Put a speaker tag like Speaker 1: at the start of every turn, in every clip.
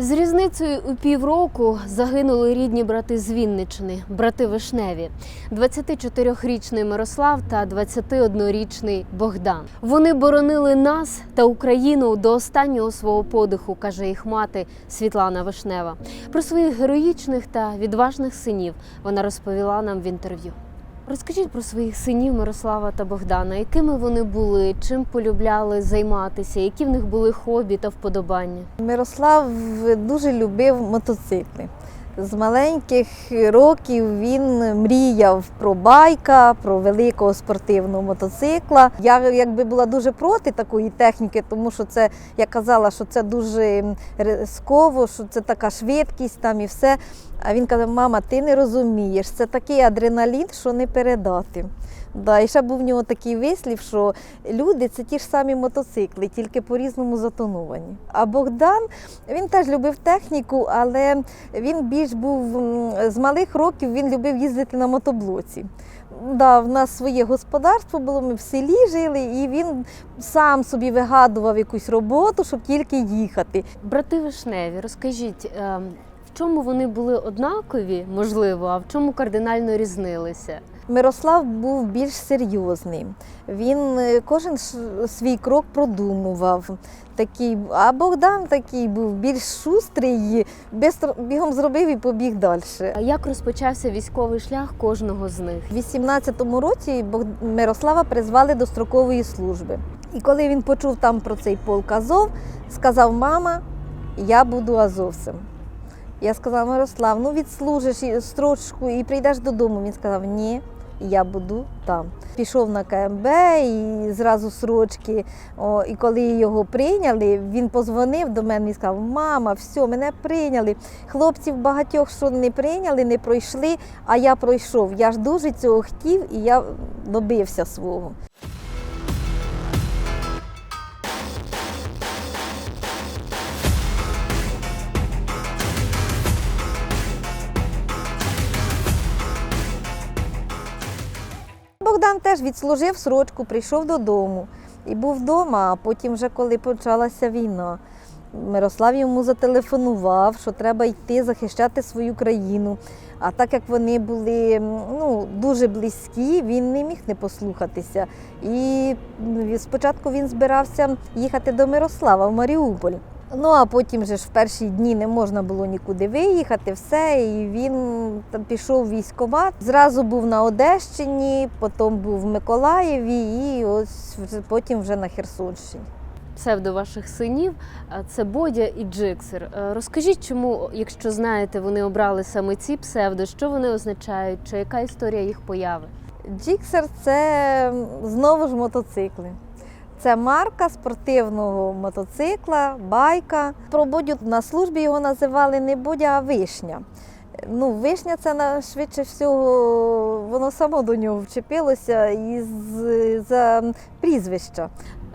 Speaker 1: З різницею у півроку загинули рідні брати з Вінничини, брати Вишневі, 24-річний Мирослав та 21-річний Богдан. Вони боронили нас та Україну до останнього свого подиху, каже їх мати Світлана Вишнева. Про своїх героїчних та відважних синів вона розповіла нам в інтерв'ю. Розкажіть про своїх синів Мирослава та Богдана, якими вони були, чим полюбляли займатися, які в них були хобі та вподобання.
Speaker 2: Мирослав дуже любив мотоцикли. З маленьких років він мріяв про байка, про великого спортивного мотоцикла. Я якби була дуже проти такої техніки, тому що це я казала, що це дуже рисково, що це така швидкість там і все. А він казав: мама, ти не розумієш, це такий адреналін, що не передати. Да, і ще був в нього такий вислів, що люди це ті ж самі мотоцикли, тільки по-різному затоновані. А Богдан він теж любив техніку, але він більш був з малих років він любив їздити на мотоблоці. Да, в нас своє господарство було, ми в селі жили, і він сам собі вигадував якусь роботу, щоб тільки їхати.
Speaker 1: Брати Вишневі, розкажіть, ем, в чому вони були однакові, можливо, а в чому кардинально різнилися?
Speaker 2: Мирослав був більш серйозний. Він е, кожен свій крок продумував. Такий, а Богдан такий був більш шустрий, бігом зробив і побіг далі.
Speaker 1: А як розпочався військовий шлях кожного з них?
Speaker 2: У 18-му році Мирослава призвали до строкової служби. І коли він почув там про цей полк Азов, сказав: Мама, я буду азовцем. Я сказала, Мирослав, ну відслужиш строчку і прийдеш додому. Він сказав, ні, я буду там. Пішов на КМБ і зразу срочки. О, і коли його прийняли, він позвонив до мене і сказав: Мама, все, мене прийняли. Хлопців багатьох, що не прийняли, не пройшли, а я пройшов. Я ж дуже цього хотів і я добився свого. Богдан теж відслужив срочку, прийшов додому і був вдома, а потім, вже коли почалася війна, Мирослав йому зателефонував, що треба йти захищати свою країну. А так як вони були ну, дуже близькі, він не міг не послухатися. І спочатку він збирався їхати до Мирослава в Маріуполь. Ну а потім же ж в перші дні не можна було нікуди виїхати, все. І він там пішов в військкомат. Зразу був на Одещині, потім був в Миколаєві і ось потім вже на Херсонщині.
Speaker 1: Псевдо ваших синів це Бодя і Джиксер. Е, Розкажіть, чому, якщо знаєте, вони обрали саме ці псевдо, що вони означають, чи яка історія їх появи?
Speaker 2: Джіксер це знову ж мотоцикли. Це марка спортивного мотоцикла, байка. Про Бодю на службі його називали не Бодя, а вишня. Ну, вишня це на швидше всього, воно само до нього вчепилося із за прізвища.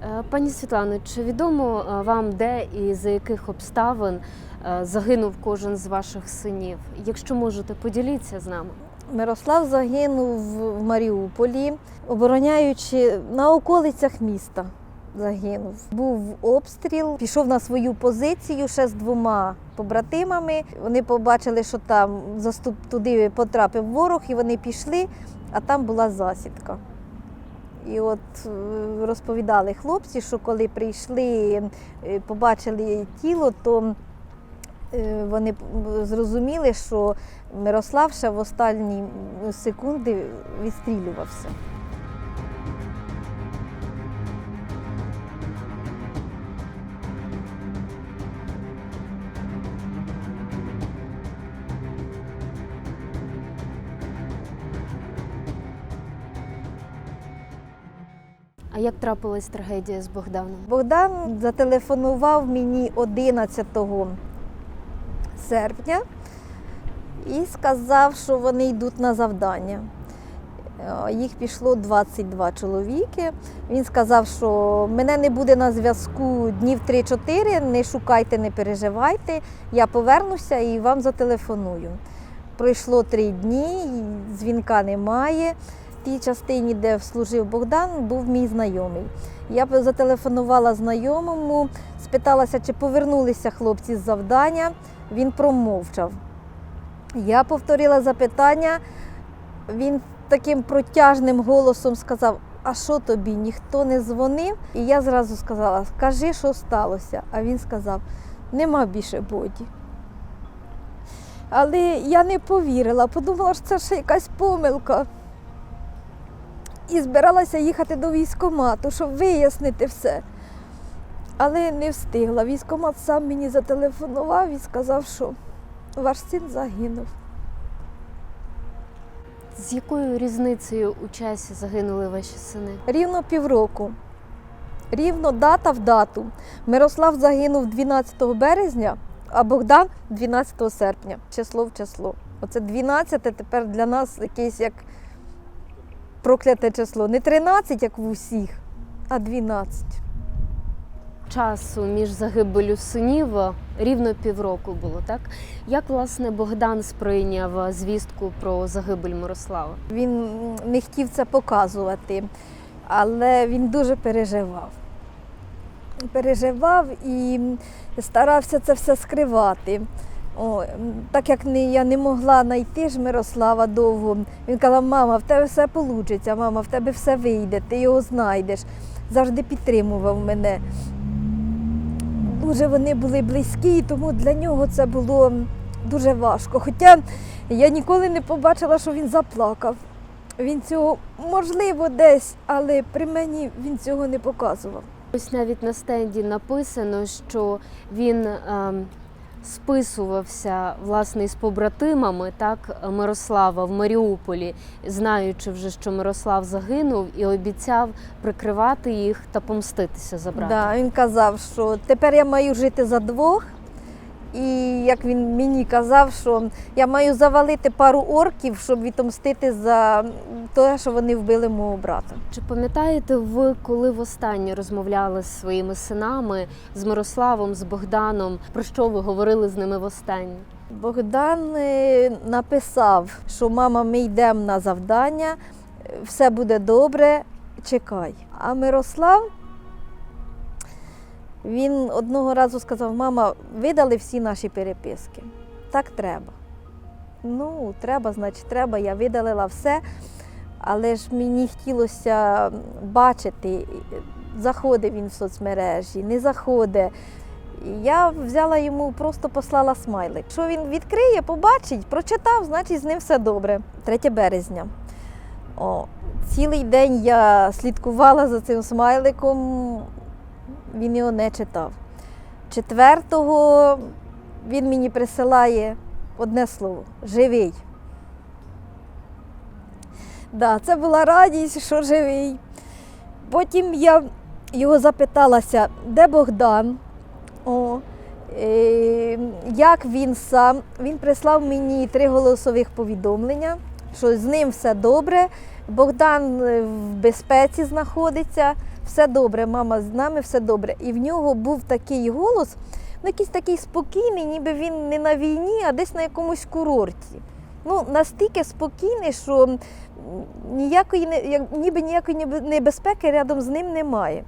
Speaker 1: Е, Пані Світлано, чи відомо е, вам, де і за яких обставин е, загинув кожен з ваших синів? Якщо можете, поділіться з нами.
Speaker 2: Мирослав загинув в Маріуполі, обороняючи на околицях міста. Загинув. Був обстріл, пішов на свою позицію ще з двома побратимами. Вони побачили, що там заступ туди потрапив ворог, і вони пішли, а там була засідка. І от е, розповідали хлопці, що коли прийшли, е, побачили тіло, то вони зрозуміли, що Мирослав ще в останні секунди відстрілювався.
Speaker 1: А як трапилась трагедія з Богданом?
Speaker 2: Богдан зателефонував мені 11 серпня і сказав, що вони йдуть на завдання. Е, Їх пішло 22 чоловіки. Він сказав, що мене не буде на зв'язку днів 3-4, не шукайте, не переживайте. Я повернуся і вам зателефоную. Пройшло три дні, дзвінка немає. В тій частині, де служив Богдан, був мій знайомий. Я зателефонувала знайомому, спиталася, чи повернулися хлопці з завдання. Він промовчав. Я повторила запитання, він таким протяжним голосом сказав: А що тобі? Ніхто не дзвонив? І я зразу сказала: Скажи, що сталося. А він сказав: Нема більше боді. Але я не повірила, подумала, що це ще якась помилка. І збиралася їхати до військкомату, щоб вияснити все. Але не встигла. Військкомат сам мені зателефонував і сказав, що ваш син загинув.
Speaker 1: З якою різницею у часі загинули ваші сини?
Speaker 2: Рівно півроку. Рівно дата в дату. Мирослав загинув 12 березня, а Богдан 12 серпня. Число в число. Оце 12 тепер для нас якесь як прокляте число. Не 13, як в усіх, а 12.
Speaker 1: Часу між загибелю синів е, рівно півроку було, так? Як власне Богдан сприйняв е, звістку про загибель Мирослава?
Speaker 2: Він не хотів це показувати, але він дуже переживав. Переживав і старався це все скривати. О, так як не, я не могла знайти ж Мирослава довго, він казав, мама, в тебе все вийде, мама, в тебе все вийде, ти його знайдеш. Завжди підтримував мене. Дуже вони були близькі, тому для нього це було дуже важко. Хоча я ніколи не побачила, що він заплакав. Він цього можливо десь, але при мені він цього не показував.
Speaker 1: Ось навіть на стенді написано, що він ем, списувався власне з побратимами, так Мирослава в Маріуполі, знаючи вже, що Мирослав загинув, і обіцяв прикривати їх та помститися за брата.
Speaker 2: Да, він казав, що тепер я маю жити за двох. І як він мені казав, що я маю завалити пару орків, щоб відомстити за те, що вони вбили мого брата.
Speaker 1: Чи пам'ятаєте ви, коли востаннє розмовляли з своїми синами, з Мирославом, з Богданом? Про що ви говорили з ними востаннє?
Speaker 2: Богдан е, написав, що мама, ми йдемо на завдання, все буде добре, чекай. А Мирослав він одного разу сказав: мама, видали всі наші переписки. Так треба. Ну, треба, значить, треба. Я видалила все. Але ж мені хотілося бачити, заходить він в соцмережі, не заходить. Я взяла йому, просто послала смайлик. Що він відкриє, побачить, прочитав, значить з ним все добре. 3 березня. О, цілий день я слідкувала за цим смайликом, він його не читав. Четвертого він мені присилає одне слово живий. Да, це була радість, що живий. Потім я його запиталася, де Богдан? О, е, як він сам? Він прислав мені три голосових повідомлення, що з ним все добре. Богдан е, в безпеці знаходиться, все добре, мама з нами, все добре. І в нього був такий голос, ну якийсь такий спокійний, ніби він не на війні, а десь на якомусь курорті. Ну, настільки спокійний, що ніякої, ніби ніякої небезпеки рядом з ним немає.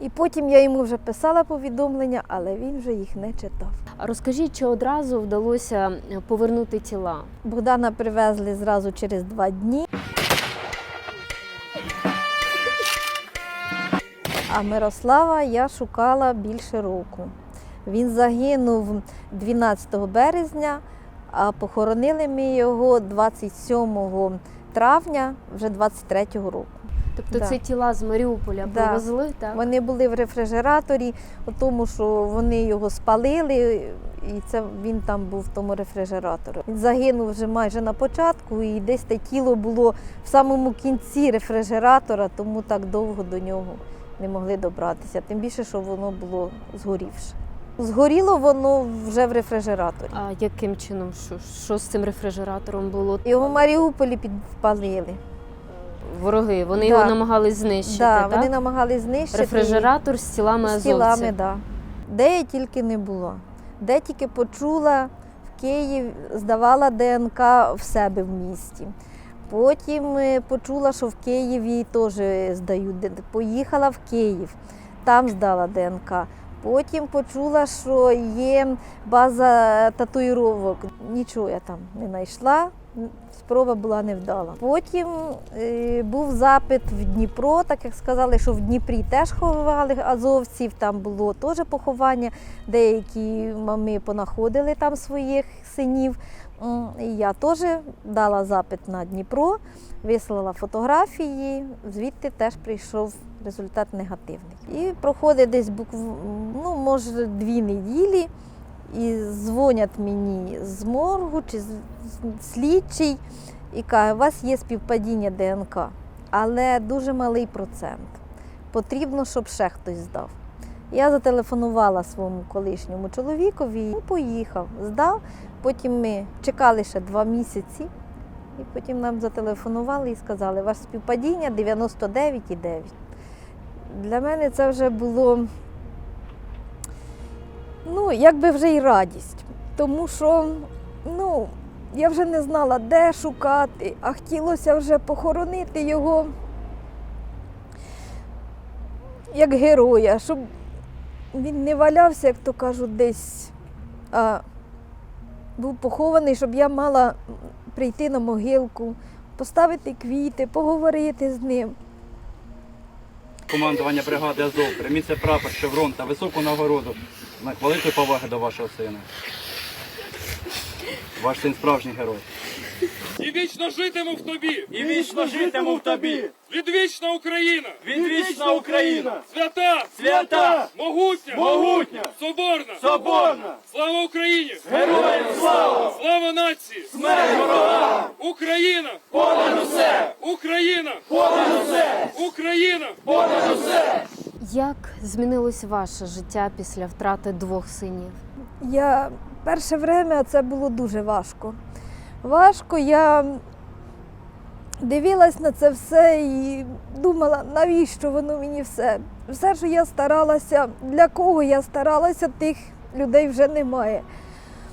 Speaker 2: І потім я йому вже писала повідомлення, але він вже їх не читав.
Speaker 1: Розкажіть, чи одразу вдалося повернути тіла?
Speaker 2: Богдана привезли зразу через два дні. А Мирослава я шукала більше року. Він загинув 12 березня, а похоронили ми його 27 травня вже 23-го року.
Speaker 1: Тобто
Speaker 2: Да.
Speaker 1: ці тіла з Маріуполя
Speaker 2: Да.
Speaker 1: привезли, так?
Speaker 2: Вони були в рефрижераторі, тому, що вони його спалили, і це він там був в тому рефрижераторі. Він загинув вже майже на початку, і десь те тіло було в самому кінці рефрижератора, тому так довго до нього не могли добратися. Тим більше, що воно було згорівше. Згоріло воно вже в рефрижераторі.
Speaker 1: А яким чином? Що, що з цим рефрижератором було?
Speaker 2: Його в Маріуполі підпалили.
Speaker 1: Вороги, вони
Speaker 2: Да.
Speaker 1: його намагались знищити,
Speaker 2: Да,
Speaker 1: так?
Speaker 2: вони намагались знищити.
Speaker 1: Рефрижератор з тілами
Speaker 2: з
Speaker 1: азовців.
Speaker 2: тілами, да. Де я тільки не була. Де тільки почула в Київ, здавала ДНК в себе в місті. Потім е, почула, що в Києві теж здають. ДНК. Поїхала в Київ, там здала ДНК. Потім почула, що є база татуїровок. Нічого я там не знайшла. Спроба була невдала. Потім е, був запит в Дніпро, так як сказали, що в Дніпрі теж ховали азовців, там було теж поховання. Деякі мами понаходили там своїх синів. Я теж дала запит на Дніпро, вислала фотографії, звідти теж прийшов результат негативний. І проходить десь букв, ну, може, дві неділі, і дзвонять мені з моргу чи з- слідчий і каже, у вас є співпадіння ДНК, але дуже малий процент. Потрібно, щоб ще хтось здав. Я зателефонувала своєму колишньому чоловікові, і поїхав, здав. Потім ми чекали ще два місяці, і потім нам зателефонували і сказали, ваше співпадіння 99,9. Для мене це вже було ну, якби вже й радість. Тому що ну, я вже не знала, де шукати, а хотілося вже похоронити його як героя, щоб він не валявся, як то кажуть, десь, а був похований, щоб я мала прийти на могилку, поставити квіти, поговорити з ним.
Speaker 3: Командування бригади Азов, прийміться прапор, шеврон та високу нагороду. Великої поваги до вашого сина. Ваш син справжній герой.
Speaker 4: І вічно житиму в тобі!
Speaker 5: І вічно житиму в тобі!
Speaker 4: Відвічна Україна!
Speaker 5: Відвічна Україна!
Speaker 4: Свята!
Speaker 5: Свята!
Speaker 4: Могутня!
Speaker 5: Могутня!
Speaker 4: Соборна!
Speaker 5: Соборна!
Speaker 4: Слава Україні!
Speaker 5: Героям слава!
Speaker 4: Слава нації!
Speaker 5: Смерть ворогам!
Speaker 4: Україна!
Speaker 5: Понад усе!
Speaker 4: Україна!
Speaker 5: Понад усе!
Speaker 4: Україна!
Speaker 5: Понад усе!
Speaker 1: Як змінилось ваше життя після втрати двох синів?
Speaker 2: Я перше время це було дуже важко. Важко, я дивилась на це все і думала, навіщо воно мені все. Все, що я старалася, для кого я старалася, тих людей вже немає.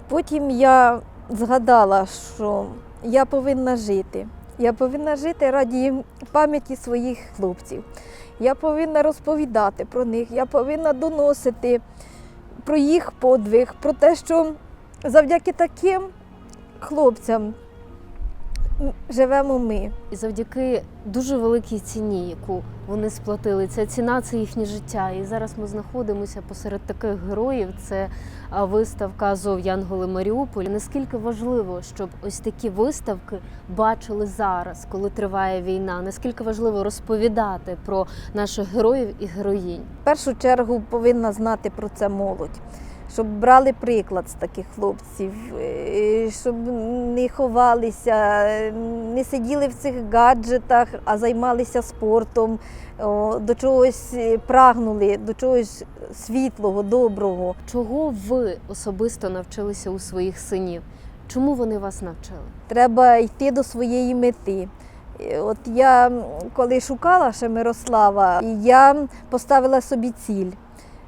Speaker 2: Потім я згадала, що я повинна жити. Я повинна жити раді пам'яті своїх хлопців. Я повинна розповідати про них, я повинна доносити про їх подвиг, про те, що завдяки таким хлопцям живемо ми.
Speaker 1: І завдяки дуже великій ціні, яку вони сплатили, ця ціна це їхнє життя. І зараз ми знаходимося посеред таких героїв. Це виставка Азов Янголи Маріуполь. Наскільки важливо, щоб ось такі виставки бачили зараз, коли триває війна? Наскільки важливо розповідати про наших героїв і героїнь?
Speaker 2: В першу чергу повинна знати про це молодь, щоб брали приклад з таких хлопців, е, щоб не ховалися, не сиділи в цих гаджетах, а займалися спортом, до чогось е, прагнули, до чогось світлого, доброго.
Speaker 1: Чого ви особисто навчилися у своїх синів? Чому вони вас навчили?
Speaker 2: Треба йти до своєї мети. Е, От я коли шукала ще Мирослава, я поставила собі ціль,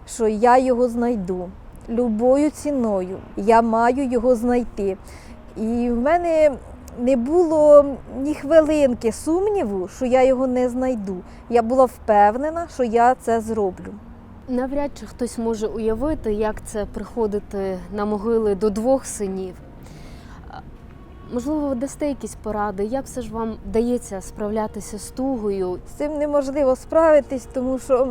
Speaker 2: що я його знайду любою ціною. Я маю його знайти. І в мене не було ні хвилинки сумніву, що я його не знайду. Я була впевнена, що я це зроблю.
Speaker 1: Навряд чи хтось може уявити, як це приходити на могили до двох синів. Можливо, ви дасте якісь поради, як все ж вам вдається справлятися з тугою?
Speaker 2: З цим неможливо справитись, тому що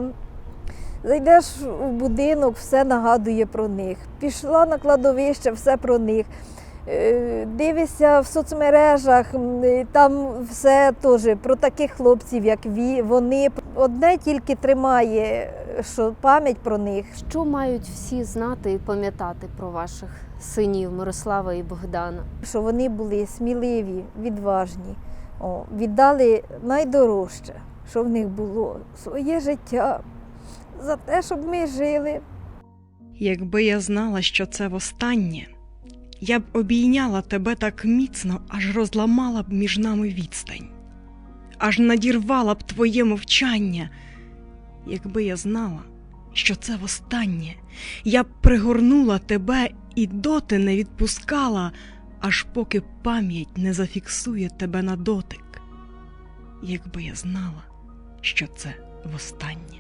Speaker 2: зайдеш у будинок, все нагадує про них. Пішла на кладовище, все про них. Е, Дивишся в соцмережах, там все теж про таких хлопців, як ві- вони. Одне тільки тримає, що пам'ять про них,
Speaker 1: Що мають всі знати і пам'ятати про ваших синів Мирослава і Богдана?
Speaker 2: що вони були сміливі, відважні, О, віддали найдорожче, що в них було своє життя за те, щоб ми жили.
Speaker 6: Якби я знала, що це востаннє, я б обійняла тебе так міцно, аж розламала б між нами відстань, аж надірвала б твоє мовчання. Якби я знала, що це востаннє, я б пригорнула тебе і доти не відпускала, аж поки пам'ять не зафіксує тебе на дотик. якби я знала, що це востаннє.